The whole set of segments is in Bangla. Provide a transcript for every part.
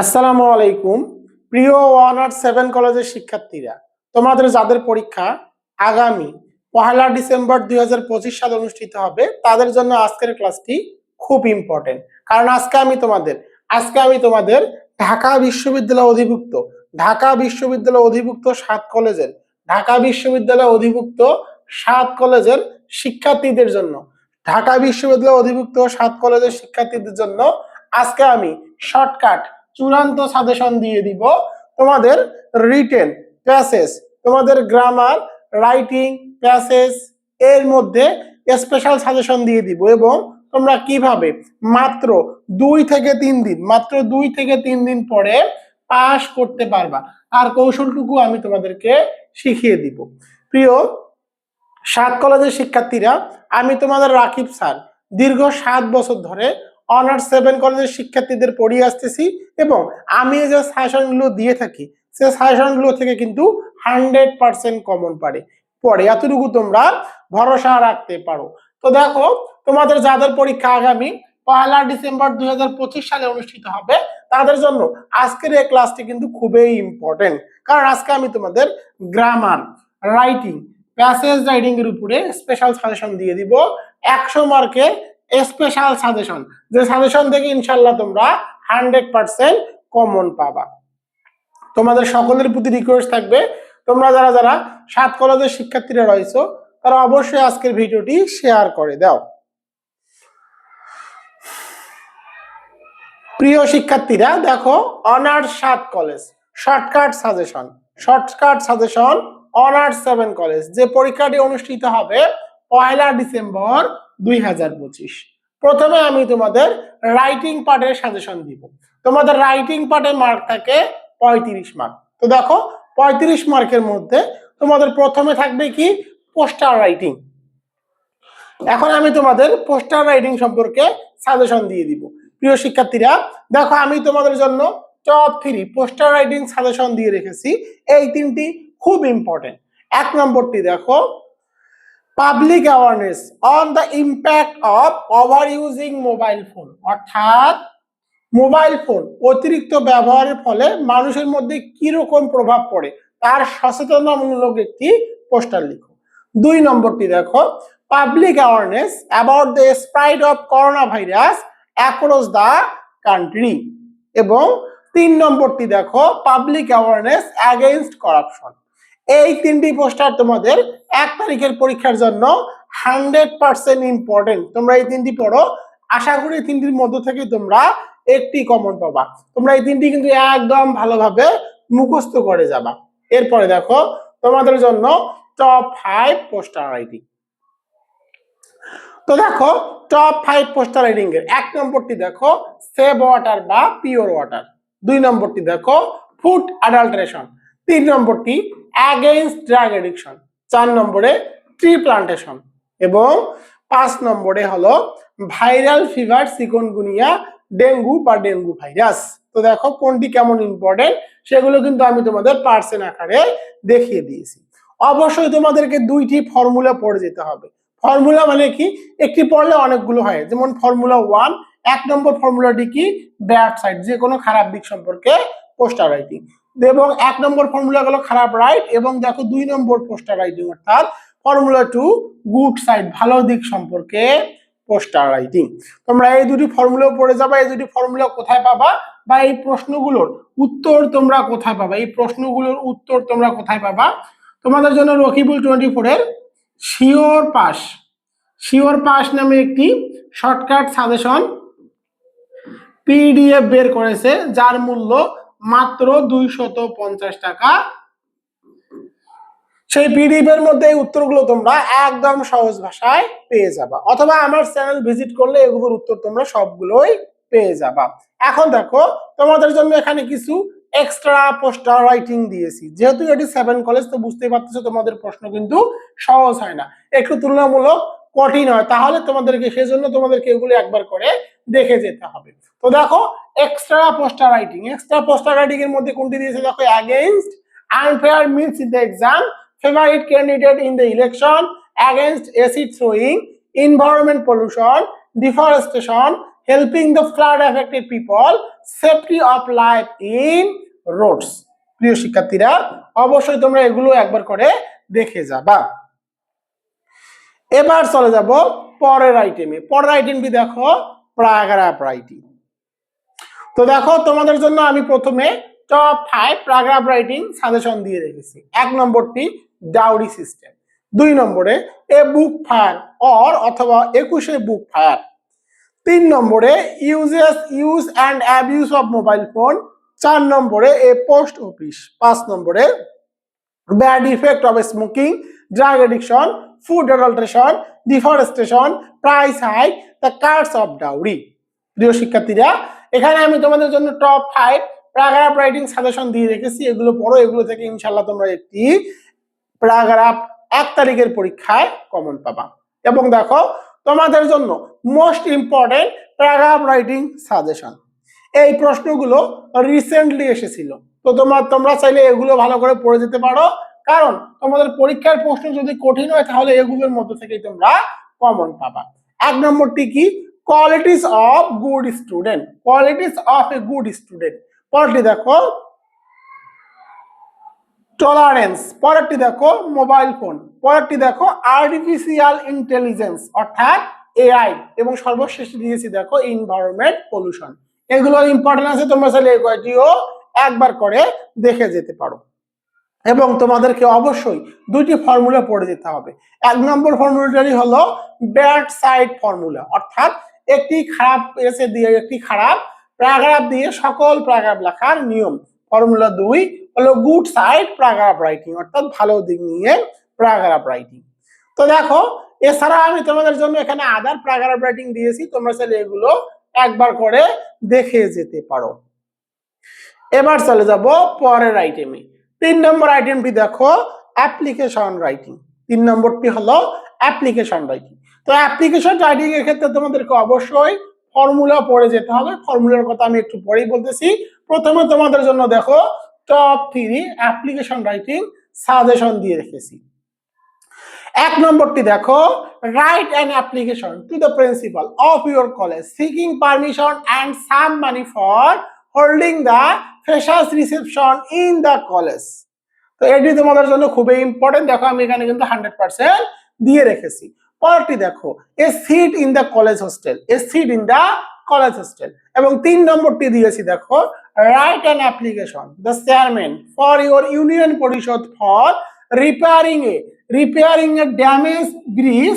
আসসালামু আলাইকুম, প্রিয় ওয়ান আর সেভেন কলেজের শিক্ষার্থীরা। তোমাদের যাদের পরীক্ষা আগামী পহেলা ডিসেম্বর দুই সালে অনুষ্ঠিত হবে, তাদের জন্য আজকের ক্লাসটি খুব ইম্পর্টেন্ট কারণ আজকে আমি তোমাদের, আজকে আমি তোমাদের ঢাকা বিশ্ববিদ্যালয় অধিভুক্ত, ঢাকা বিশ্ববিদ্যালয় অধিভুক্ত সাত কলেজের, ঢাকা বিশ্ববিদ্যালয় অধিভুক্ত সাত কলেজের শিক্ষার্থীদের জন্য, ঢাকা বিশ্ববিদ্যালয় অধিভুক্ত সাত কলেজের শিক্ষার্থীদের জন্য আজকে আমি শর্টকাট চূড়ান্ত সাজেশন দিয়ে দিব। তোমাদের রিটেন প্যাসেজ তোমাদের গ্রামার রাইটিং প্যাসেজ এর মধ্যে স্পেশাল সাজেশন দিয়ে দিব এবং তোমরা কীভাবে মাত্র দুই থেকে তিন দিন, মাত্র দুই থেকে তিন দিন পরে পাস করতে পারবা। আর কৌশলটুকু আমি তোমাদেরকে শিখিয়ে দিব। প্রিয়, সাত কলেজের শিক্ষার্থীরা, আমি তোমাদের রাকিব স্যার দীর্ঘ সাত বছর ধরে অনার্স সেভেন কলেজের শিক্ষার্থীদের পড়িয়ে আসতেছি এবং আমি যে সাজেশনগুলো দিয়ে থাকি, সে সাজেশনগুলো থেকে কিন্তু হান্ড্রেড পার্সেন্ট কমন পারে। পরে এতটুকু তোমরা ভরসা রাখতে পারো। তো দেখো, তোমাদের যাদের পরীক্ষা আগামী পয়লা ডিসেম্বর দু হাজার পঁচিশ সালে অনুষ্ঠিত হবে, তাদের জন্য আজকের এই ক্লাসটি কিন্তু খুবই ইম্পর্টেন্ট কারণ আজকে আমি তোমাদের গ্রামার রাইটিং প্যাসেজ রাইটিং এর উপরে স্পেশাল সাজেশন দিয়ে দিব। একশো মার্কের স্পেশাল সাজেশন যে সাজেশন থেকে ইনশাল্লাহ তোমরা হান্ড্রেড পার্সেন্ট কমন পাবা। তোমাদের সকলের প্রতি রিকোয়েস্ট থাকবে, তোমরা যারা যারা সাত কলেজের শিক্ষার্থীরা রয়েছো, তারা অবশ্যই আজকের ভিডিওটি শেয়ার করে দাও। প্রিয় শিক্ষার্থীরা, দেখো অনার্স সাত college shortcut suggestion shortcut suggestion honours seven college যে পরীক্ষাটি অনুষ্ঠিত হবে পয়লা ডিসেম্বর দুই হাজার পঁচিশ। প্রথমে আমি তোমাদের রাইটিং পার্টের সাজেশন দিব। তোমাদের রাইটিং পার্টের মার্ক থাকে পঁয়ত্রিশ মার্ক তো দেখো, পঁয়ত্রিশ মার্কের মধ্যে তোমাদের প্রথমে থাকবে কি? পোস্টার রাইটিং এখন আমি তোমাদের পোস্টার রাইটিং সম্পর্কে সাজেশন দিয়ে দিব। প্রিয় শিক্ষার্থীরা, দেখো আমি তোমাদের জন্য top three poster writing suggestion দিয়ে রেখেছি। এই তিনটি খুব ইম্পর্টেন্ট এক নম্বরটি দেখো public awareness on the impact of over using mobile phone অর্থাৎ মোবাইল ফোন অতিরিক্ত ব্যবহারের ফলে মানুষের মধ্যে কীরকম প্রভাব পড়ে তার সচেতনতামূলক একটি পোস্টার লিখো। দুই নম্বরটি দেখো। Public awareness about the spread of corona virus across the country এবং তিন নম্বরটি দেখো। পাবলিক অ্যাওয়ারনেস অ্যাগেনস্ট করাপশন এই তিনটি পোস্টার তোমাদের এক তারিখের পরীক্ষার জন্য হান্ড্রেড পার্সেন্ট ইম্পর্টেন্ট তোমরা এই তিনটি পড়ো। আশা করি তিনটির মধ্য থেকে তোমরা একটি কমন পাবা। তোমরা এই তিনটি কিন্তু একদম ভালোভাবে মুখস্থ করে যাবা। এরপরে দেখো, তোমাদের জন্য টপ ফাইভ পোস্টার রাইটিং তো দেখো টপ ফাইভ পোস্টার রাইটিং এর এক নম্বরটি দেখো সেভ ওয়াটার বা পিওর ওয়াটার দুই নম্বরটি দেখো ফুড অ্যাডাল্টারেশন তিন নম্বরটি অ্যাগেইনস্ট ড্রাগ এডিকশন চার নম্বরে ট্রি প্লান্টেশন এবং পাঁচ নম্বরে হলো ভাইরাল ফিভার সিকনগুনিয়া ডেঙ্গু বা ডেঙ্গু ভাইরাস তো দেখো কোনটি কেমন ইম্পর্টেন্ট সেগুলো কিন্তু আমি তোমাদের পার্সেন্ট আকারে দেখিয়ে দিয়েছি। অবশ্যই তোমাদেরকে দুইটি ফর্মুলা পড়ে যেতে হবে। ফর্মুলা মানে কি? একটি পড়লে অনেকগুলো হয়। যেমন ফর্মুলা ওয়ান এক নম্বর ফর্মুলাটি কি? ব্যাড সাইড, যে কোনো খারাপ দিক সম্পর্কে পোস্টার রাইটিং এবং এক নম্বর ফর্মুলা গেল খারাপ রাইট এবং দেখো দুই নম্বর পোস্টার রাইটিং অর্থাৎ ফর্মুলা টু গুড সাইড ভালো দিক সম্পর্কে পোস্টার রাইটিং তোমরা এই দুটি ফর্মুলা পড়ে যাবা, এই দুটি ফর্মুলা কোথায় পাবা? বা এই প্রশ্নগুলোর উত্তর তোমরা কোথায় পাবা? এই প্রশ্নগুলোর উত্তর তোমরা কোথায় পাবা? তোমাদের জন্য রকিবুল টোয়েন্টি ফোরের শিওর পাস শিওর পাস নামে একটি শর্টকাট সাজেশন পিডিএফ বের করেছে, যার মূল্য মাত্র দুইশত পঞ্চাশ টাকা। সেই পিডিএফ এর মধ্যে উত্তরগুলো তোমরা একদম সহজ ভাষায় পেয়ে যাবা। অথবা আমার চ্যানেল ভিজিট করলে এগুলোর উত্তর তোমরা সবগুলোই পেয়ে যাবা। এখন দেখো, তোমাদের জন্য এখানে কিছু এক্সট্রা পোস্টার রাইটিং দিয়েছি। যেহেতু এটি সেভেন কলেজ তো বুঝতেই পারতেছো তোমাদের প্রশ্ন কিন্তু সহজ হয় না। একটু তুলনামূলক কঠিন হয়। তাহলে তোমাদেরকে সেজন্য তোমাদেরকে এগুলো একবার করে দেখে যেতে হবে। তো দেখো extra poster writing extra poster writing এর মধ্যে কোনটি দিয়েছে? দেখো against unfair means in the exam favourite candidate in the election against acid throwing, environment pollution, deforestation helping the flood affected people safety of life in roads প্রিয় শিক্ষার্থীরা, অবশ্যই তোমরা এগুলো একবার করে দেখে যাবা। এবার চলে যাব পরের আইটেমে পরের আইটেমটি দেখো প্যারাগ্রাফ রাইটিং তো দেখো, তোমাদের জন্য আমি প্রথমে top five paragraph writing suggestion দিয়ে রেখেছি। এক নম্বরটি ডাউরি সিস্টেম দুই নম্বরে এ বুক ফায়ার অর অথবা একুশে বুক ফায়ার তিন নম্বরে uses use and abuse of mobile phone চার নম্বরে এ পোস্ট অফিস পাঁচ নম্বরে bad effect of smoking drug addiction food adulteration deforestation price high the curse of dowry প্রিয় শিক্ষার্থীরা এখানে আমি তোমাদের জন্য top five paragraph writing suggestion দিয়ে রেখেছি। এগুলো পড়ো, এগুলো থেকে ইনশাল্লাহ তোমরা একটি প্যারাগ্রাফ এক তারিখের পরীক্ষায় কমন পাবা। এবং দেখো, তোমাদের জন্য most important paragraph writing suggestion এই প্রশ্নগুলো রিসেন্টলি এসেছিল। তো তোমার, তোমরা চাইলে এগুলো ভালো করে পড়ে যেতে পারো। কারণ তোমাদের পরীক্ষার প্রশ্ন যদি কঠিন হয়, তাহলে এগুলোর মধ্যে থেকেই তোমরা কমন পাবা। এক নম্বরটি কি? Qualities of good student qualities of a good student পরেরটি দেখো টলারেন্স পরেরটি দেখো মোবাইল ফোন পরেরটি দেখো আর্টিফিশিয়াল ইন্টেলিজেন্স অর্থাৎ এআই এবং সর্বশেষ দিয়েছি দেখো ইনভায়রনমেন্ট পলিউশন এগুলো ইম্পর্টেন্ট আছে তোমরা চাইলে এই কয়টিও একবার করে দেখে যেতে পারো। এবং তোমাদেরকে অবশ্যই দুইটি ফর্মুলা পড়ে যেতে হবে। এক নম্বর ফর্মুলাটাই হলো ব্যাড সাইড ফর্মুলা অর্থাৎ একটি খারাপ এসে দিয়ে, একটি খারাপ প্যারাগ্রাফ দিয়ে সকল প্যারাগ্রাফ লেখার নিয়ম। ফর্মুলা দুই হলো গুড সাইড প্যারাগ্রাফ রাইটিং, অর্থাৎ ভালো দিক নিয়ে প্যারাগ্রাফ রাইটিং। তো দেখো, এছাড়া আমি তোমাদের জন্য এখানে আদার প্যারাগ্রাফ রাইটিং দিয়েছি, তোমরা চাইলে এগুলো একবার করে দেখে যেতে পারো। এবার চলে যাব পরের আইটেমে তিন নম্বর আইটেমটি দেখো অ্যাপ্লিকেশন রাইটিং তিন নম্বরটি হলো অ্যাপ্লিকেশন রাইটিং তো অ্যাপ্লিকেশন রাইটিং এর ক্ষেত্রে তোমাদেরকে অবশ্যই ফর্মুলা পড়ে যেতে হবে। ফর্মুলার কথা আমি একটু পরেই বলতেছি। প্রথমে তোমাদের জন্য দেখো top three application writing suggestion দিয়ে রেখেছি। এক নম্বরটি দেখো write an application to the principal of your college seeking permission and some money for holding the freshers reception in the college তো এটি তোমাদের জন্য খুবই ইম্পর্টেন্ট দেখো আমি এখানে কিন্তু হান্ড্রেড পার্সেন্ট দিয়ে রেখেছি। পরেরটি দেখো, a seat in the college hostel a seat in the college hostel এবং তিন নম্বরটি দিয়েছি দেখো write an application the chairman for your union Parishad for repairing a repairing a damage bridge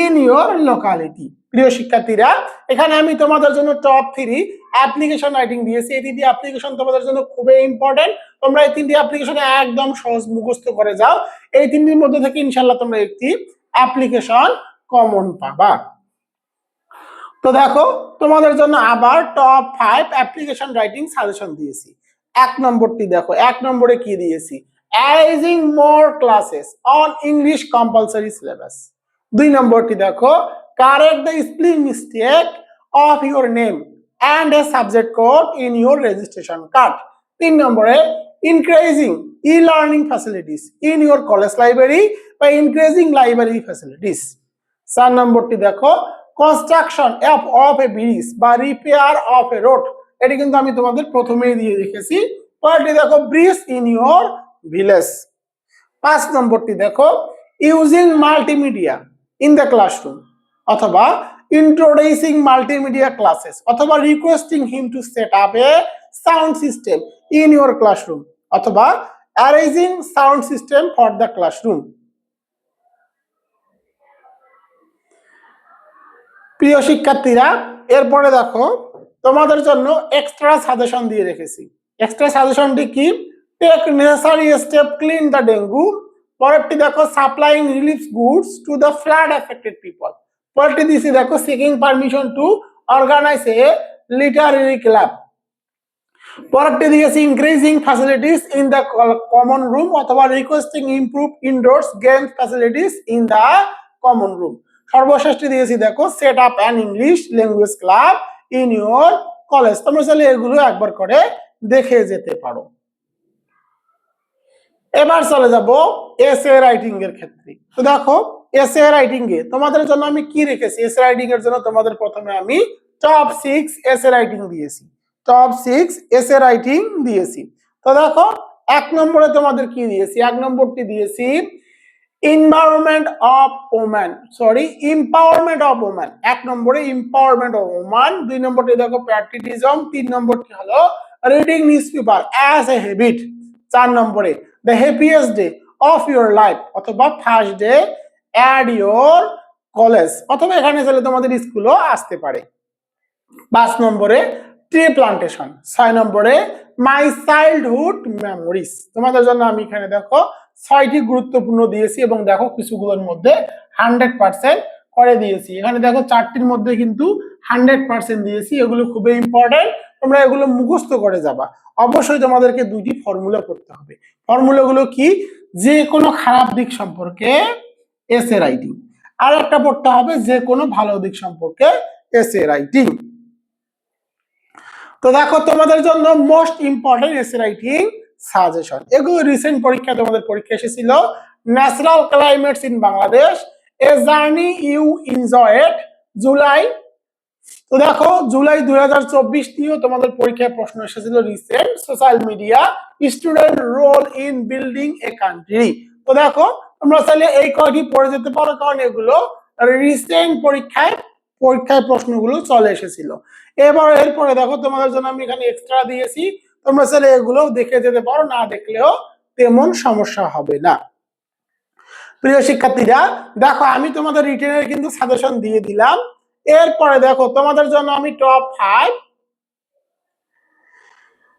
in your locality প্রিয় শিক্ষার্থীরা, এখানে আমি তোমাদের জন্য টপ থ্রি অ্যাপ্লিকেশন রাইটিং দিয়েছি। এই তিনটি অ্যাপ্লিকেশন তোমাদের জন্য খুবই ইম্পর্টেন্ট তোমরা এই তিনটি অ্যাপ্লিকেশন একদম সহজ মুখস্থ করে যাও। এই তিনটির মধ্যে থেকে ইনশাল্লাহ তোমরা একটি অ্যাপ্লিকেশন কমন পাবা। তো দেখো, তোমাদের জন্য আবার top five application writing suggestion দিয়েছি। এক নম্বরটি দেখো, এক নম্বরে কি দিয়েছি? Arranging more classes on English compulsory syllabus দুই নম্বরটি দেখো correct the spelling mistake of your name and a subject code in your registration card তিন নম্বরে e learning facilities in your college library বা ইনক্রিজিং লাইব্রেরি ফ্যাসিলিটিস চার নম্বরটি দেখো construction of of a bridge বা রিপেয়ার অফ এ রোড এটি কিন্তু আমি তোমাদের প্রথমেই দিয়ে রেখেছি। পরেরটি দেখো ব্রিজ ইন ইউর ভিলেজ পাঁচ নম্বরটি দেখো using multimedia in the classroom অথবা ইন্ট্রোডিউসিং মাল্টিমিডিয়া ক্লাসেস অথবা requesting him to set up a sound system in your classroom অথবা arranging sound system for the classroom প্রিয় শিক্ষার্থীরা, এরপরে দেখো, তোমাদের জন্য এক্সট্রা সাজেশন দিয়ে রেখেছি। এক্সট্রা সাজেশনটি কি? Take necessary step clean the dengue পরেরটি দেখো supplying relief goods to the flood affected people পরেরটি দিয়েছি দেখো seeking permission to organise a literary club পরেরটি দিয়েছি increasing facilities in the common room অথবা requesting improve indoors game facilities in the common room সর্বশেষটি দিয়েছি দেখো set up an English language club in your college তোমরা চাইলে এগুলো একবার করে দেখে যেতে পারো। এবার চলে যাব এসএ রাইটিং এর ক্ষেত্রে। তো দেখো এস এসএ রাইটিং এ তোমাদের জন্য আমি কি রেখেছি? এসএ রাইটিং এর জন্য তোমাদের প্রথমে আমি টপ সিক্স এসে রাইটিং দিয়েছি। টপ সিক্স এসে রাইটিং দিয়েছি। তো দেখো, এক নম্বরে তোমাদের কি দিয়েছি? এক নম্বরটি দিয়েছি environment of woman sorry empowerment of woman এক নম্বরে এম্পাওয়ারমেন্ট অফ ওম্যান দুই নম্বরটি দেখো প্যাট্রিটিজম তিন নম্বরটি হলো reading newspaper as a habit চার নম্বরে the happiest day of your life অথবা first day at your college অথবা এখানে চলে তোমাদের স্কুলও আসতে পারে। পাঁচ নম্বরে ট্রি প্লান্টেশন ছয় নম্বরে মাই চাইল্ডহুড মেমোরিজ তোমাদের জন্য আমি এখানে দেখো, ছয়টি গুরুত্বপূর্ণ দিয়েছি এবং দেখো কিছুগুলোর মধ্যে হান্ড্রেড পার্সেন্ট করে দিয়েছি। এখানে দেখো চারটির মধ্যে কিন্তু হান্ড্রেড পার্সেন্ট দিয়েছি, এগুলো খুবই ইম্পর্টেন্ট তোমরা এগুলো মুখস্থ করে যাবা। অবশ্যই তোমাদেরকে দুইটি ফর্মুলা করতে হবে। ফর্মুলাগুলো কি? যে কোনো খারাপ দিক সম্পর্কে এস এসে রাইটিং আর একটা পড়তে হবে যে কোনো ভালো দিক সম্পর্কে এস এসে রাইটিং তো দেখো, তোমাদের জন্য most important essay writing suggestion এগুলো রিসেন্ট পরীক্ষা তোমাদের পরীক্ষা এসেছিল। Natural climates in Bangladesh a journey you enjoyed July তো দেখো জুলাই দুই হাজার চব্বিশ নিয়েও তোমাদের পরীক্ষায় প্রশ্ন এসেছিল recent social media student role in building a country তো দেখো, তোমরা চাইলে এই কয়টি পড়ে যেতে পারো, কারণ এগুলো রিসেন্ট পরীক্ষায় পরীক্ষায় প্রশ্নগুলো চলে এসেছিল। এবার এরপরে দেখো তোমাদের জন্য আমি এখানে এক্সট্রা দিয়েছি। তোমরা চাইলে এগুলো দেখে যেতে পারো, না দেখলেও তেমন সমস্যা হবে না। প্রিয় শিক্ষার্থীরা, দেখো আমি তোমাদের রিটেনের কিন্তু সাজেশন দিয়ে দিলাম। এরপরে দেখো তোমাদের জন্য আমি টপ ফাইভ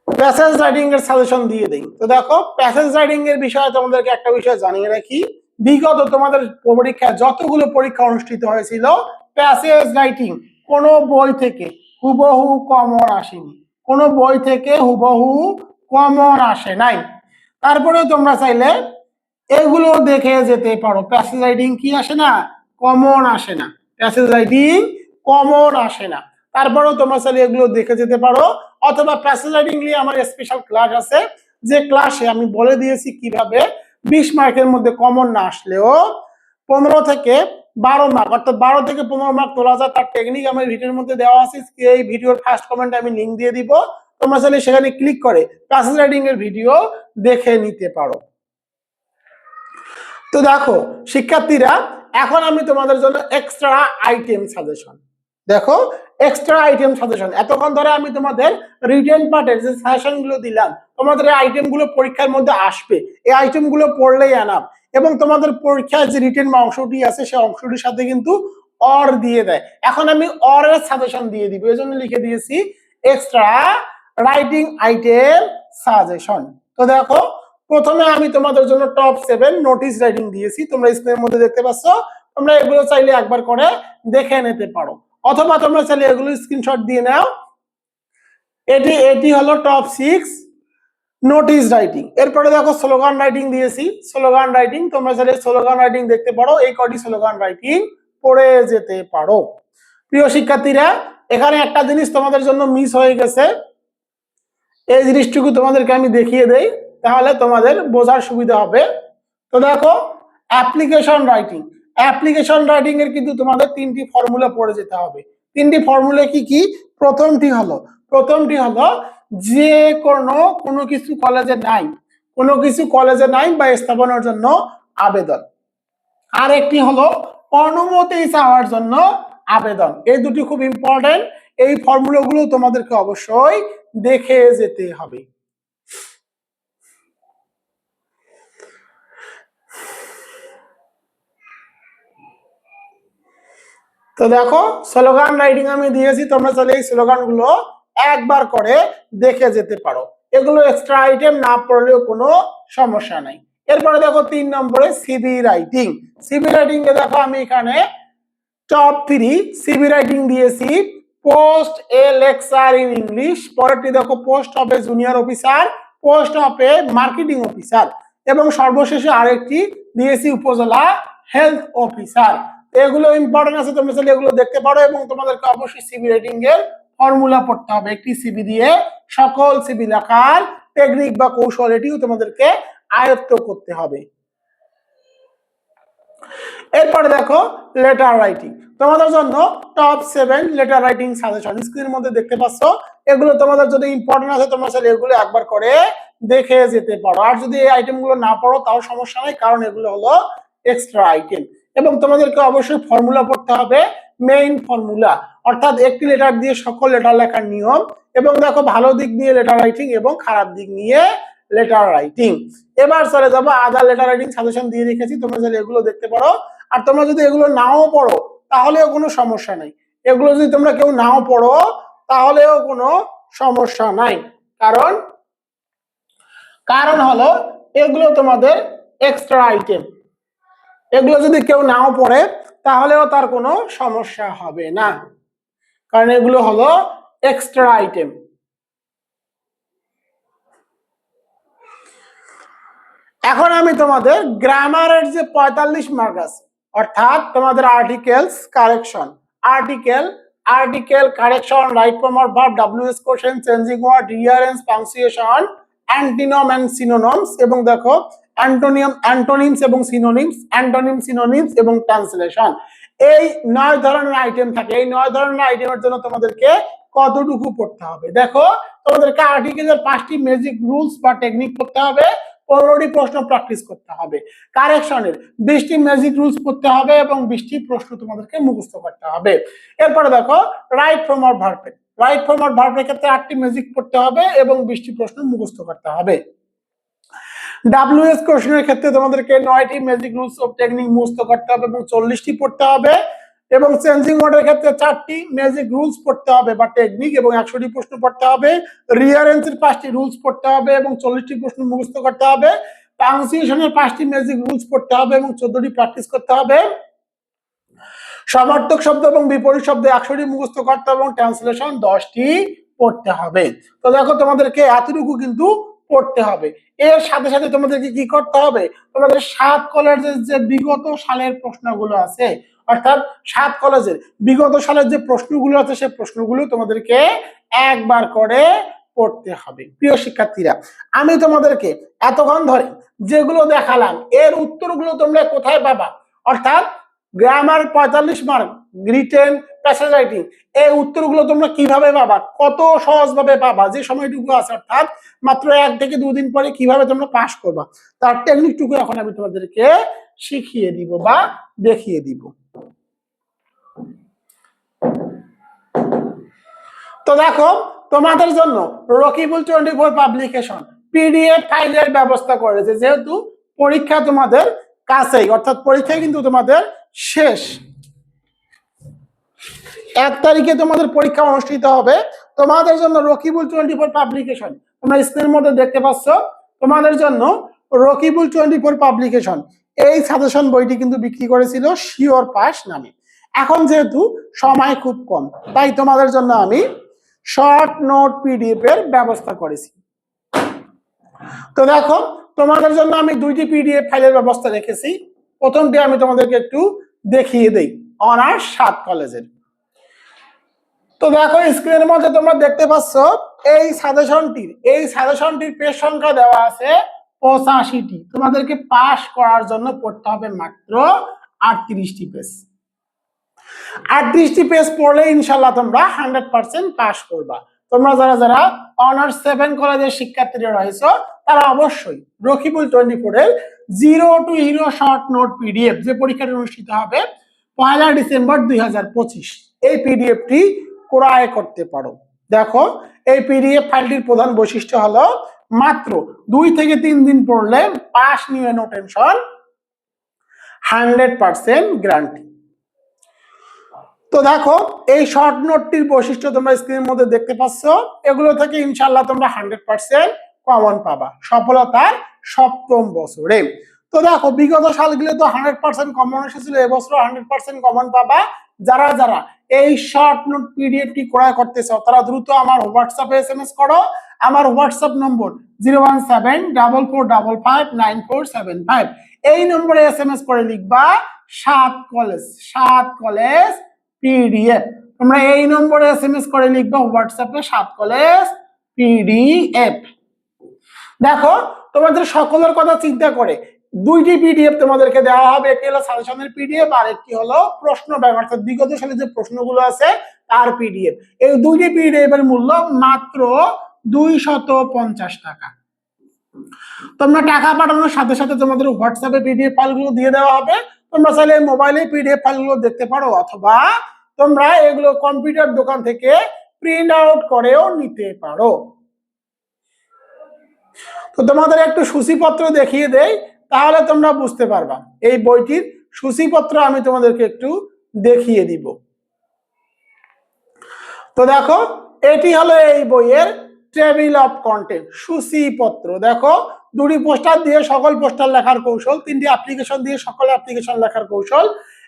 প্যাসেজ রাইডিং এর সাজেশন দিয়ে দিই। তো দেখো প্যাসেজ রাইডিং এর বিষয়ে তোমাদেরকে একটা বিষয় জানিয়ে রাখি। বিগত তোমাদের পরীক্ষা যতগুলো পরীক্ষা অনুষ্ঠিত হয়েছিল প্যাসেজ রাইটিং কোনো বই থেকে হুবহু কমন আসেনি। কোনো বই থেকে হুবহু কমন আসে নাই। তারপরে তোমরা চাইলে এগুলো দেখে যেতে পারো। প্যাসেজ রাইটিং কি আসে না? কমন আসে না। প্যাসেজ রাইটিং কমন আসে না। তারপরেও তোমরা চাইলে এগুলো দেখে যেতে পারো। অথবা প্যাসেজ রাইটিং নিয়ে আমার স্পেশাল ক্লাস আছে। যে ক্লাসে আমি বলে দিয়েছি কীভাবে বিশ মার্কের মধ্যে কমন না আসলেও পনেরো থেকে বারো মার্ক অর্থাৎ বারো থেকে পনেরো মার্ক তোলা যায়। তার টেকনিক আমার ভিডিওর মধ্যে দেওয়া আছে। এই ভিডিওর ফার্স্ট কমেন্টে আমি লিঙ্ক দিয়ে দিব। তোমরা চাইলে সেখানে ক্লিক করে প্যাসেজ রাইডিং এর ভিডিও দেখে নিতে পারো। তো দেখো, শিক্ষার্থীরা, এখন আমি তোমাদের জন্য এক্সট্রা আইটেম সাজেশন দেখো এক্সট্রা আইটেম সাজেশন এতক্ষণ ধরে আমি তোমাদের রিটেন পার্টের যে সাজেশনগুলো দিলাম, তোমাদের এই আইটেমগুলো পরীক্ষার মধ্যে আসবে। এই আইটেমগুলো পড়লেই আনাম এবং তোমাদের পরীক্ষায় যে রিটেন অংশটি আছে, সেই অংশটির সাথে কিন্তু অর দিয়ে দেয়। এখন আমি অর এর সাজেশন দিয়ে দিব। এই জন্য লিখে দিয়েছি এক্সট্রা রাইটিং আইটেম সাজেশন তো দেখো, প্রথমে আমি তোমাদের জন্য টপ সেভেন নোটিস রাইটিং দিয়েছি। তোমরা স্ক্রিনের মধ্যে দেখতে পাচ্ছ। তোমরা এগুলো চাইলে একবার করে দেখে নিতে পারো। অথবা তোমরা চাইলে এগুলো স্ক্রিনশট দিয়ে নাও। এটি এটি হলো টপ সিক্স নোটিস রাইটিং এরপরে দেখো স্লোগান রাইটিং দিয়েছি। স্লোগান রাইটিং তোমরা চাইলে স্লোগান রাইটিং দেখতে পারো। এই কটি স্লোগান রাইটিং পড়ে যেতে পারো। প্রিয় শিক্ষার্থীরা, এখানে একটা জিনিস তোমাদের জন্য মিস হয়ে গেছে। এই জিনিসটুকু তোমাদেরকে আমি দেখিয়ে দেই, তাহলে তোমাদের বোঝার সুবিধা হবে। তো দেখো অ্যাপ্লিকেশন রাইটিং অ্যাপ্লিকেশন রাইটিং এর কিন্তু তোমাদের তিনটি ফর্মুলা পড়ে যেতে হবে। তিনটি ফর্মুলা কি কি? প্রথমটি হলো প্রথমটি হলো যে কোনো কোনো কিছু কলেজে নাই, কোনো কিছু কলেজে নাই বা স্থাপনের জন্য আবেদন। আর একটি হলো, অনুমতি চাওয়ার জন্য আবেদন। এই দুটি খুব ইম্পর্টেন্ট এই ফর্মুলাগুলো তোমাদেরকে অবশ্যই দেখে যেতে হবে। তো দেখো স্লোগান রাইটিং আমি দিয়েছি, তোমরা চাইলে এই স্লোগানগুলো একবার করে দেখে যেতে পারো। এগুলো এক্সট্রা আইটেম না পড়লেও কোনো সমস্যা নাই। এরপরে দেখো, তিন নম্বরে সিবি রাইটিং সিবি রাইটিং এ দেখো, আমি এখানে টপ থ্রি সিবি রাইটিং দিয়েছি post a lecture in English পরেরটি দেখো post of a junior officer post of a marketing officer এবং সর্বশেষে আরেকটি দিয়েছি, উপজেলা হেলথ অফিসার এগুলো ইম্পর্টেন্ট আছে, তোমরা চাইলে এগুলো দেখতে পারো এবং তোমাদেরকে অবশ্যই সিবি রেটিং এর ফর্মুলা পড়তে হবে। একটি সিবি দিয়ে সকল সিবি লেখার টেকনিক বা কৌশল এটিও তোমাদেরকে আয়ত্ত করতে হবে। এরপরে দেখো লেটার রাইটিং তোমাদের জন্য top seven letter writing suggestion স্ক্রিনের মধ্যে দেখতে পাচ্ছ। এগুলো তোমাদের যদি ইম্পর্টেন্ট আছে, তোমরা চাইলে এগুলো একবার করে দেখে যেতে পারো। আর যদি এই আইটেমগুলো না পড়ো, তাও সমস্যা নাই, কারণ এগুলো হলো এক্সট্রা আইটেম এবং তোমাদেরকে অবশ্যই ফর্মুলা পড়তে হবে মেইন ফর্মুলা অর্থাৎ একটি লেটার দিয়ে সকল লেটার লেখার নিয়ম এবং দেখো ভালো দিক নিয়ে লেটার রাইটিং এবং খারাপ দিক নিয়ে লেটার রাইটিং এবার চলে যাব আদার লেটার রাইটিং সাজেশন দিয়ে রেখেছি, তোমরা চাইলে এগুলো দেখতে পারো। আর তোমরা যদি এগুলো নাও পড়ো, তাহলেও কোনো সমস্যা নাই। এগুলো যদি তোমরা কেউ নাও পড়ো, তাহলেও কোনো সমস্যা নাই। কারণ কারণ হলো, এগুলো তোমাদের এক্সট্রা আইটেম এগুলো যদি কেউ নাও পড়ে, তাহলেও তার কোনো সমস্যা হবে না। কারণ এগুলো হলো এক্সট্রা আইটেম এখন আমি তোমাদের গ্রামারের যে পঁয়তাল্লিশ মার্ক আছে, অর্থাৎ তোমাদের articles correction article article correction right form of verb WS question changing word rearrange punctuation antonym and synonyms এবং দেখো অ্যান্টোনিয়াম অ্যান্টোনিমস এবং সিনোনিমস অ্যান্টোনিম সিনোনিমস এবং ট্রান্সলেশন এই নয় ধরনের আইটেম থাকে। এই নয় ধরনের আইটেমের জন্য তোমাদেরকে কতটুকু পড়তে হবে? দেখো, তোমাদেরকে আর্টিকেলের পাঁচটি ম্যাজিক রুলস বা টেকনিক করতে হবে। পনেরোটি প্রশ্ন প্র্যাকটিস করতে হবে। কারেকশনের বিশটি ম্যাজিক রুলস করতে হবে এবং বিশটি প্রশ্ন তোমাদেরকে মুখস্থ করতে হবে। এরপরে দেখো রাইট ফ্রম আর ভার্পেট রাইট ফ্রম আর ভার্পের ক্ষেত্রে আটটি ম্যাজিক পড়তে হবে এবং বিশটি প্রশ্ন মুখস্থ করতে হবে। ডাব্লিউএস কোশ্চেনের ক্ষেত্রে তোমাদেরকে নয়টি ম্যাজিক রুলস অফ টেকনিক মুখস্থ করতে হবে এবং চল্লিশটি পড়তে হবে। এবং চেঞ্জিং ওয়ার্ডের ক্ষেত্রে চারটি ম্যাজিক রুলস পড়তে হবে বা টেকনিক এবং একশোটি প্রশ্ন পড়তে হবে। রিয়ারেন্সের পাঁচটি রুলস পড়তে হবে এবং চল্লিশটি প্রশ্ন মুখস্থ করতে হবে। পাংচুয়েশনের পাঁচটি ম্যাজিক রুলস পড়তে হবে এবং চোদ্দটি প্র্যাকটিস করতে হবে। সমার্থক শব্দ এবং বিপরীত শব্দ একশোটি মুখস্থ করতে হবে এবং ট্রান্সলেশন দশটি পড়তে হবে। তো দেখো তোমাদেরকে এতটুকু কিন্তু পড়তে হবে। এর সাথে সাথে তোমাদেরকে কি করতে হবে? তোমাদের সাত কলেজের যে বিগত সালের প্রশ্নগুলো আছে, অর্থাৎ সাত কলেজের বিগত সালের যে প্রশ্নগুলো আছে সেই প্রশ্নগুলো তোমাদেরকে একবার করে পড়তে হবে। প্রিয় শিক্ষার্থীরা, আমি তোমাদেরকে এতক্ষণ ধরে যেগুলো দেখালাম, এর উত্তরগুলো তোমরা কোথায় পাবা? অর্থাৎ গ্রামার পঁয়তাল্লিশ মার্ক রিটেন প্যাসেজ এই উত্তরগুলো তোমরা কীভাবে পাবা? কত সহজভাবে পাবা? যে সময়টুকু আছে, অর্থাৎ মাত্র এক থেকে দুদিন পরে কীভাবে তোমরা পাস করবা? তার টেকনিকটুকু এখন আমি তোমাদেরকে শিখিয়ে দিব বা দেখিয়ে দিব। তো দেখো, তোমাদের জন্য Rakibul twenty four publication PDF ফাইলের ব্যবস্থা করেছে। যেহেতু পরীক্ষা তোমাদের কাছেই, অর্থাৎ পরীক্ষা কিন্তু তোমাদের শেষ। এক তারিখে তোমাদের পরীক্ষা অনুষ্ঠিত হবে। তোমাদের জন্য রকিবুল টোয়েন্টি ফোর পাবলিকেশন তোমরা স্ক্রিনের মধ্যে দেখতে পাচ্ছ। তোমাদের জন্য রকিবুল টোয়েন্টি ফোর পাবলিকেশন এই সাজেশন বইটি কিন্তু বিক্রি করেছিল শিওর পাস নামে। এখন যেহেতু সময় খুব কম, তাই তোমাদের জন্য আমি শর্ট নোট পিডিএফ এর ব্যবস্থা করেছি। তো দেখো, তোমাদের জন্য আমি দুইটি পিডিএফ ফাইলের ব্যবস্থা রেখেছি। প্রথমটি আমি তোমাদেরকে একটু দেখিয়ে দিই, অনার্স সাত কলেজের তো দেখো স্ক্রিনের মধ্যে তোমরা দেখতে পাচ্ছ, এই সাজেশনটির এই সাজেশনটির পেজ সংখ্যা দেওয়া আছে পঁচাশিটি। তোমাদেরকে পাস করার জন্য পড়তে হবে মাত্র আটত্রিশটি পেজ আটত্রিশটি পেজ পড়লে ইনশাল্লাহ তোমরা হান্ড্রেড পার্সেন্ট পাস করবা। তোমরা যারা যারা অনার্স সেভেন কলেজের শিক্ষার্থীরা রয়েছে, তারা অবশ্যই রকিবুল টোয়েন্টি ফোর এর zero to hero short note PDF যে পরীক্ষাটি অনুষ্ঠিত হবে পয়লা ডিসেম্বর দুই হাজার পঁচিশ, এই পিডিএফটি ক্রয় করতে পারো। দেখো, এই পিডিএফ ফাইলটির প্রধান বৈশিষ্ট্য হলো মাত্র দুই থেকে তিন দিন পড়লে পাস নিয়ে no tension hundred percent guarantee. তো দেখো, এই শর্ট নোটটির বৈশিষ্ট্য তোমরা স্ক্রিনের মধ্যে দেখতে পাচ্ছ। এগুলো থেকে ইনশাল্লাহ তোমরা হান্ড্রেড পার্সেন্ট কমন পাবা সফলতার সপ্তম বছরে। তো দেখো, বিগত সালগুলো তো হান্ড্রেড পার্সেন্ট কমন এসেছিল এবছর হান্ড্রেড পার্সেন্ট কমন পাবা। যারা যারা এই শর্ট নোট পিডিএফটি ক্রয় করতে চাও তারা দ্রুত আমার হোয়াটসঅ্যাপে এস এম এস করো। আমার WhatsApp number zero one seven double four double five nine four seven five এই নম্বরে এস এম এস করে লিখবা সাত কলেজ সাত কলেজ পিডিএফ তোমরা এই নম্বরে এস এম এস করে লিখবা হোয়াটসঅ্যাপে সাত কলেজ পিডিএফ দেখো, তোমাদের সকলের কথা চিন্তা করে। দুইটি পিডিএফ তোমাদেরকে দেওয়া হবে। একটি হলো সাজেশনের পিডিএফ আর একটি হলো প্রশ্ন ব্যাংক অর্থাৎ বিগত সালে যে প্রশ্নগুলো আছে, তার পিডিএফ এই দুইটি পিডিএফ এর মূল্য মাত্র দুই শত পঞ্চাশ টাকা। তোমরা টাকা পাঠানোর সাথে সাথে তোমাদের হোয়াটসঅ্যাপে পিডিএফ ফাইলগুলো দিয়ে দেওয়া হবে। তোমরা চাইলে মোবাইলে পিডিএফ ফাইলগুলো দেখতে পারো অথবা তোমরা এগুলো কম্পিউটার দোকান থেকে প্রিন্ট আউট করেও নিতে পারো। তো তোমাদের একটু সূচিপত্র দেখিয়ে দেই। তাহলে তোমরা বুঝতে পারবা। এই বইটির সূচিপত্র আমি তোমাদেরকে একটু দেখিয়ে দিব। তো দেখো, এটি হলো এই বইয়ের টেবিল অফ কন্টেন্ট সূচিপত্র। দেখো, দুটি পোস্টার দিয়ে সকল পোস্টার লেখার কৌশল, তিনটি অ্যাপ্লিকেশন দিয়ে সকল অ্যাপ্লিকেশন লেখার কৌশল,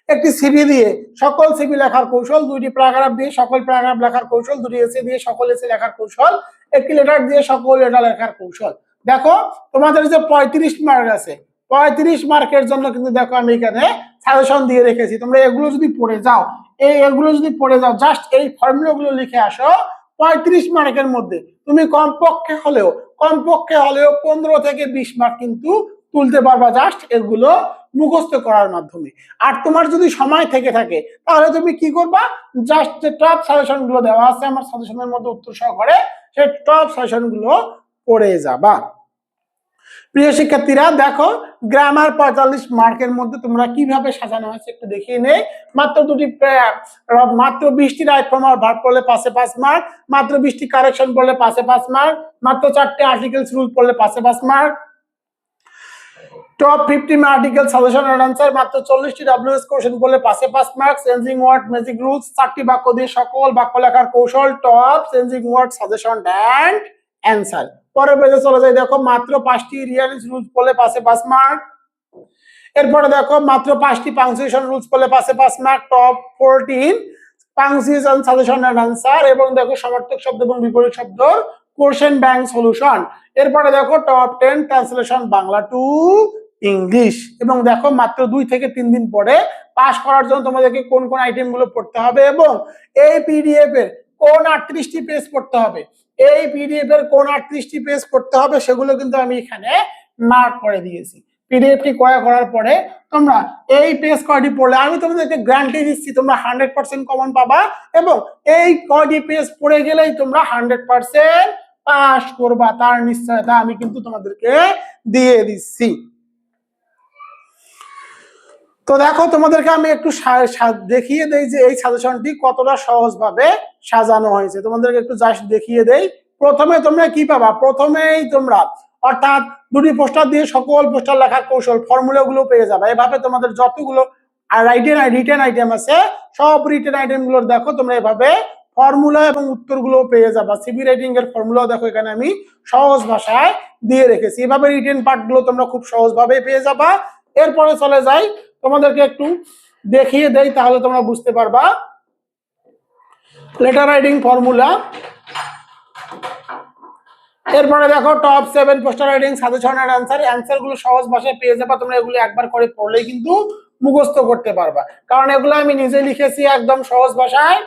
একটি সিভি দিয়ে সকল সিভি লেখার কৌশল, দুইটি প্যারাগ্রাফ দিয়ে সকল প্যারাগ্রাফ লেখার কৌশল, দুটি এসে দিয়ে সকল এসে লেখার কৌশল, একটি লেটার দিয়ে সকল লেটার লেখার কৌশল। দেখো, তোমাদের যে পঁয়ত্রিশ মার্ক আছে পঁয়ত্রিশ মার্কের জন্য কিন্তু দেখো আমি এখানে সাজেশন দিয়ে রেখেছি। তোমরা এগুলো যদি পড়ে যাও, এই এগুলো যদি পড়ে যাও জাস্ট এই ফর্মুলাগুলো লিখে আসো, পঁয়ত্রিশ মার্কের মধ্যে। তুমি কমপক্ষে হলেও কমপক্ষে হলেও পনেরো থেকে বিশ মার্ক কিন্তু তুলতে পারবা জাস্ট এগুলো মুখস্থ করার মাধ্যমে। আর তোমার যদি সময় থেকে থাকে, তাহলে তুমি কি করবা? জাস্ট যে টপ সাজেশনগুলো দেওয়া আছে, আমার সাজেশনের মধ্যে উত্তর সহকারে সেই টপ সাজেশনগুলো পড়ে যাবা। প্রিয় শিক্ষার্থীরা, দেখো গ্রামার পঁয়তাল্লিশ মার্কের মধ্যে তোমরা কীভাবে সাজানো হয়েছে একটু দেখিয়ে নেই। মাত্র দুটি মাত্র বিশটি রাইট ফর্মার ভার পড়লে পাশে পাঁচ মার্ক মাত্র বিশটি কারেকশন পড়লে পাশে পাঁচ মার্ক মাত্র চারটে আর্টিকেলস রুল পড়লে পাশে পাঁচ mark top fifty article suggestion and answer মাত্র চল্লিশটি ডাব্লিউ ডাব্লিউএস কোশ্চেন করলে পাশে পাঁচ mark changing word magic rules চারটি বাক্য দিয়ে সকল বাক্য লেখার কৌশল top changing word suggestion and answer পরের পেজে চলে যাই। দেখো, মাত্র পাঁচটি রিয়ালিস রুলস পড়লে পাশে পাঁচ মার্ক এরপরে দেখো, মাত্র পাঁচটি পাংচুয়েশন রুলস পড়লে পাশে পাঁচ mark top fourteen punctuation suggestion and answer এবং দেখো, সমার্থক শব্দ এবং বিপরীত শব্দ কোশ্চেন ব্যাংক সলিউশন এরপরে দেখো top ten translation Bangla to English এবং দেখো, মাত্র দুই থেকে তিন দিন পরে পাস করার জন্য তোমাদেরকে কোন কোন আইটেমগুলো পড়তে হবে এবং এই পিডিএফ এর কোন আটত্রিশটি পেজ পড়তে হবে? এই পিডিএফ এর কোন আটত্রিশটি পেজ পড়তে হবে সেগুলো কিন্তু আমি এখানে মার্ক করে দিয়েছি। পিডিএফ টি করার পরে তোমরা এই পেজ কয়টি পড়লে? আমি তোমাদেরকে গ্যারান্টি দিচ্ছি তোমরা হান্ড্রেড পার্সেন্ট কমন পাবা এবং এই কয়টি পেজ পড়ে গেলেই তোমরা হান্ড্রেড পার্সেন্ট পাস করবা। তার নিশ্চয়তা আমি কিন্তু তোমাদেরকে দিয়ে দিচ্ছি। তো দেখো, তোমাদেরকে আমি একটু দেখিয়ে দেই যে এই সাজেশনটি কতটা সহজভাবে সাজানো হয়েছে। তোমাদেরকে একটু জাস্ট দেখিয়ে দেই। প্রথমে তোমরা কি পাবা? প্রথমেই তোমরা, অর্থাৎ দুটি পোস্টার দিয়ে সকল পোস্টার লেখার কৌশল ফর্মুলা গুলো পেয়ে যাবে। এভাবে তোমাদের যতগুলো রাইটেন রিটেন আইটেম আছে, সব রিটেন আইটেমগুলো দেখো, তোমরা এভাবে ফর্মুলা এবং উত্তরগুলো পেয়ে যাবা। সিবি রাইটিং এর ফর্মুলা দেখো, এখানে আমি সহজ ভাষায় দিয়ে রেখেছি। এভাবে রিটেন পার্টগুলো তোমরা খুব সহজভাবে পেয়ে যাবা। এরপরে চলে যাই, তোমাদেরকে একটু দেখিয়ে দেই, তাহলে তোমরা বুঝতে পারবা। লেটার রাইডিং ফর্মুলা এরপরে দেখো top seven poster writing suggestion এর অ্যান্সার অ্যান্সারগুলো সহজ ভাষায় পেয়ে যাবা, তোমরা এগুলো একবার করে পড়লেই কিন্তু মুখস্থ করতে পারবা। কারণ এগুলো আমি নিজে লিখেছি একদম সহজ ভাষায়।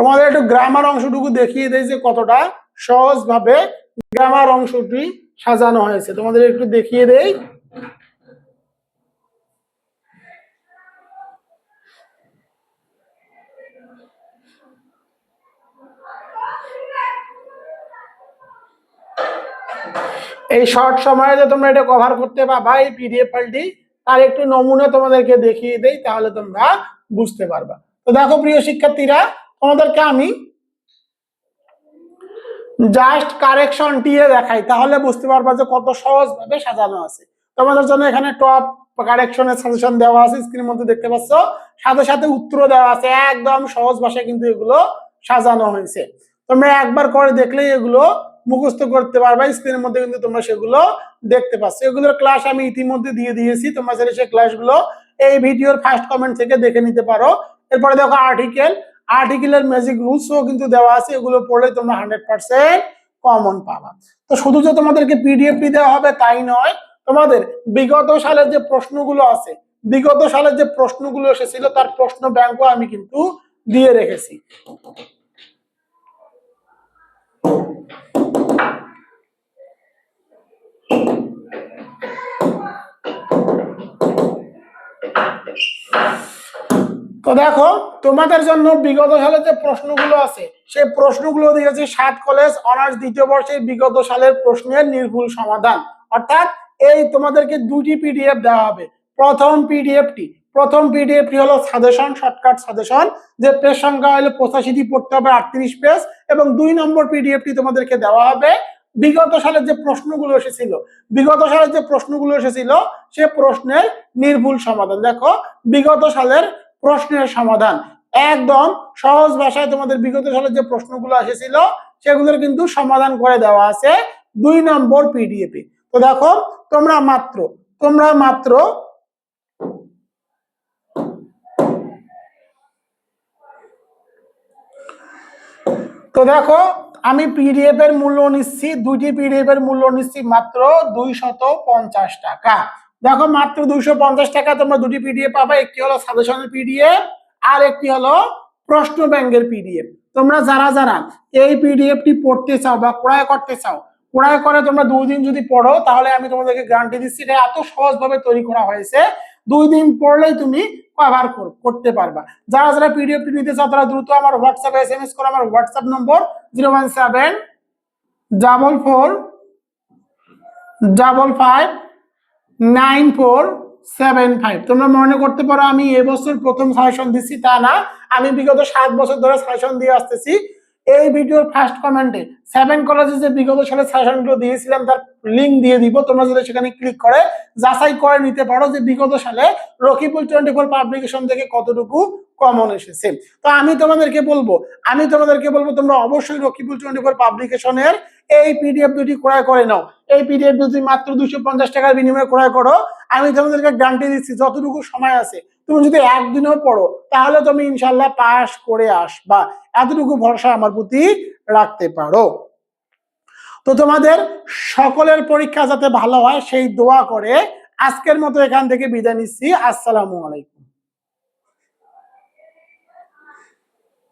তোমাদের একটু গ্রামার অংশটুকু দেখিয়ে দেয় যে কতটা সহজভাবে গ্রামার অংশটি সাজানো হয়েছে। তোমাদের একটু দেখিয়ে দেই। এই শর্ট সময়ে যে তোমরা এটা কভার করতে পারবা, এই পিডিএফ ফাইলটি। তার একটু নমুনা তোমাদেরকে দেখিয়ে দেই, তাহলে তোমরা বুঝতে পারবা। তো দেখো প্রিয় শিক্ষার্থীরা তোমাদেরকে আমি জাস্ট কারেকশন টিয়ে দেখাই, তাহলে বুঝতে পারবা যে কত সহজ ভাবে সাজানো আছে। তোমাদের জন্য এখানে টপ কারেকশনের সাজেশন দেওয়া আছে স্ক্রিনের মধ্যে দেখতে পাচ্ছ। সাথে সাথে উত্তর দেওয়া আছে, একদম সহজ ভাষায় কিন্তু এগুলো সাজানো হয়েছে। তোমরা একবার করে দেখলেই এগুলো মুখস্থ করতে পারবা স্ক্রিনের মধ্যে কিন্তু তোমরা সেগুলো দেখতে পাচ্ছ। এগুলোর ক্লাস আমি ইতিমধ্যে দিয়ে দিয়েছি, তোমরা সেই ক্লাসগুলো এই ভিডিওর ফার্স্ট কমেন্ট থেকে দেখে নিতে পারো। এরপরে দেখো আর্টিকেল আর্টিকেলের ম্যাজিক রুলসও কিন্তু দেওয়া আছে, এগুলো পড়লে তোমরা হান্ড্রেড পার্সেন্ট কমন পাবা তো শুধু যে তোমাদেরকে পিডিএফটি দেওয়া হবে তাই নয়, তোমাদের বিগত সালের যে প্রশ্নগুলো আছে, বিগত সালের যে প্রশ্নগুলো এসেছিল, তার প্রশ্ন ব্যাংকও আমি কিন্তু দিয়ে রেখেছি Thank you. তো দেখো, তোমাদের জন্য বিগত সালের যে প্রশ্নগুলো আছে, সেই প্রশ্নগুলো দিয়েছে সাত কলেজ, অনার্স দ্বিতীয় বর্ষের বিগত সালের প্রশ্নের নির্ভুল সমাধান। অর্থাৎ এই তোমাদেরকে দুটি পিডিএফ দেওয়া হবে। প্রথম পিডিএফটি প্রথম পিডিএফটি হলো সাজেশন শর্টকাট সাজেশন যে পেজ সংখ্যা হলো পঁচাশিটি, পড়তে হবে আটত্রিশ পেজ এবং দুই নম্বর পিডিএফটি তোমাদেরকে দেওয়া হবে। বিগত সালের যে প্রশ্নগুলো এসেছিল, বিগত সালের যে প্রশ্নগুলো এসেছিল, সে প্রশ্নের নির্ভুল সমাধান। দেখো, বিগত সালের প্রশ্নের সমাধান। একদম সহজ ভাষায় তোমাদের বিগত সালের যে প্রশ্নগুলো এসেছিল, সেগুলোর কিন্তু সমাধান করে দেওয়া আছে দুই নম্বর পিডিএফ তো দেখো, তোমরা মাত্র তোমরা মাত্র তো দেখো, আমি পিডিএফ এর মূল্য নিচ্ছি, দুইটি পিডিএফ এর মূল্য নিচ্ছি মাত্র দুইশত পঞ্চাশ টাকা। দেখো মাত্র দুইশো পঞ্চাশ টাকা তোমরা দুটি পিডিএফ পাবে। একটি হলো সাজেশনের পিডিএফ আর একটি হলো প্রশ্ন ব্যাংকের পিডিএফ তোমরা যারা যারা এই পিডিএফটি পড়তে চাও বা ক্রয় করতে চাও, ক্রয় করে তোমরা দুই দিন যদি পড়ো, তাহলে আমি তোমাদেরকে গ্যারান্টি দিচ্ছি, এটা এত সহজভাবে তৈরি করা হয়েছে, দুই দিন পড়লেই তুমি কভার করতে পারবা। যারা যারা পিডিএফটি নিতে চাও, তারা দ্রুত আমার হোয়াটসঅ্যাপে এস এম এস করো, আমার WhatsApp number zero one seven double four double five nine four seven five. তোমরা মনে করতে পারো আমি এবছর প্রথম সাজেশন দিচ্ছি তা না। আমি বিগত সাত বছর ধরে সাজেশন দিয়ে আসতেছি। এই ভিডিওর ফার্স্ট কমেন্টে সেভেন কলেজে যে বিগত সালের সাজেশনগুলো দিয়েছিলাম, তার লিঙ্ক দিয়ে দিব। তোমরা যদি সেখানে ক্লিক করে যাচাই করে নিতে পারো যে বিগত সালে রকিবুল টোয়েন্টি ফোর পাবলিকেশন থেকে কতটুকু কমন এসেছে। তো আমি তোমাদেরকে বলব, আমি তোমাদেরকে বলব, তোমরা অবশ্যই রকিবুল টোয়েন্টি ফোর পাবলিকেশনের এই পিডিএফ দুটি ক্রয় করে নাও। এই পিডিএফ দুটি মাত্র দুশো পঞ্চাশ টাকার বিনিময়ে ক্রয় করো। আমি তোমাদেরকে গ্যারান্টি দিচ্ছি, যতটুকু সময় আছে তুমি যদি একদিনও পড়ো, তাহলে তুমি ইনশাল্লাহ পাশ করে আসবা। এতটুকু ভরসা আমার প্রতি রাখতে পারো। তো তোমাদের সকলের পরীক্ষা যাতে ভালো হয়, সেই দোয়া করে আজকের মতো এখান থেকে বিদায় নিচ্ছি। আসসালামু আলাইকুম।